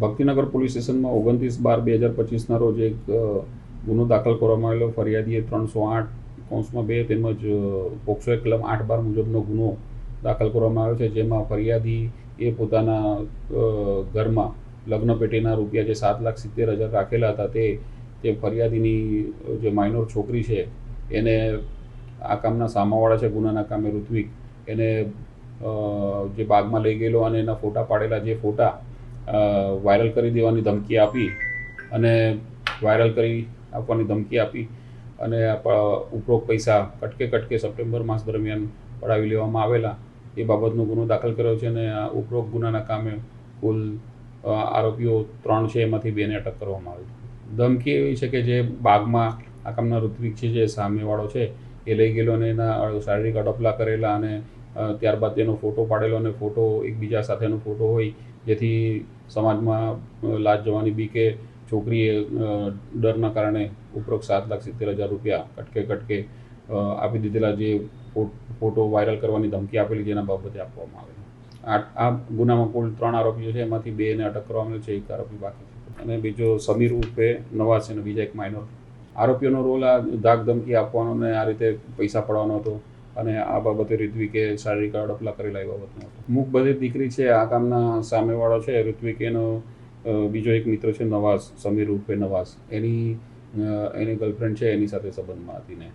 Bhaktinagar police સ્ટેશનમાં ઓગણત્રીસ બાર બે હજાર પચીસના રોજ એક ગુનો દાખલ કરવામાં આવેલો. ફરિયાદીએ ત્રણસો આઠ કૌંસમાં બે તેમજ પોક્સો એક કલમ આઠ બાર મુજબનો ગુનો દાખલ કરવામાં આવ્યો છે. જેમાં ફરિયાદી એ પોતાના ઘરમાં લગ્ન પેટીના રૂપિયા જે સાત લાખ સિત્તેર હજાર રાખેલા હતા તે તે ફરિયાદીની જે માઇનોર છોકરી છે એને આ કામના સામાવાળા છે, ગુનાના કામે ઋત્વિક. એને જે બાગમાં લઈ ગયેલો અને એના ફોટા પાડેલા જે ફોટા વાયરલ કરી દેવાની ધમકી આપી અને વાયરલ કરી આપવાની ધમકી આપી અને ઉપરોક્ત પૈસા કટકે કટકે સપ્ટેમ્બર માસ દરમિયાન પડાવી લેવામાં આવેલા એ બાબતનો ગુનો દાખલ કર્યો છે અને આ ઉપરોક્ત ગુનાના કામે કુલ આરોપીઓ ત્રણ છે, એમાંથી બેને અટક કરવામાં આવી. ધમકી એવી છે કે જે બાગમાં આ કામના ઋત્વિક છે, જે સામેવાળો છે, એ લઈ ગયેલો અને એના શારીરિક અડપલા કરેલા અને ત્યારબાદ તેનો ફોટો પાડેલો અને ફોટો એકબીજા સાથેનો ફોટો હોય, જેથી સમાજમાં લાજ જવાની બીકે છોકરીએ ડરના કારણે ઉપરોક્ત સાત લાખ સિત્તેર હજાર રૂપિયા કટકે કટકે આપી દીધેલા જે ફોટો વાયરલ કરવાની ધમકી આપેલી જેના બાબતે આપવામાં આવે આ ગુનામાં કુલ ત્રણ આરોપીઓ છે, એમાંથી બે એને અટક કરવામાં છે, એક આરોપી બાકી છે. અને બીજો સમીર ઉર્ફે નવાઝ છે અને બીજા એક માઇનોર આરોપીઓનો રોલ આ ધાક ધમકી આપવાનો અને આ રીતે પૈસા પડવાનો હતો. અને આ બાબતે ઋત્વિકે શારીરિક અડપલા કરેલા એ બાબતનો મુખ બધી દીકરી છે, આ કામના સામેવાળો છે ઋત્વિક એનો બીજો એક મિત્ર છે નવાઝ, સમીર ઉર્ફે નવાઝ. એની એની ગર્લફ્રેન્ડ છે, એની સાથે સંબંધમાં હતી ને.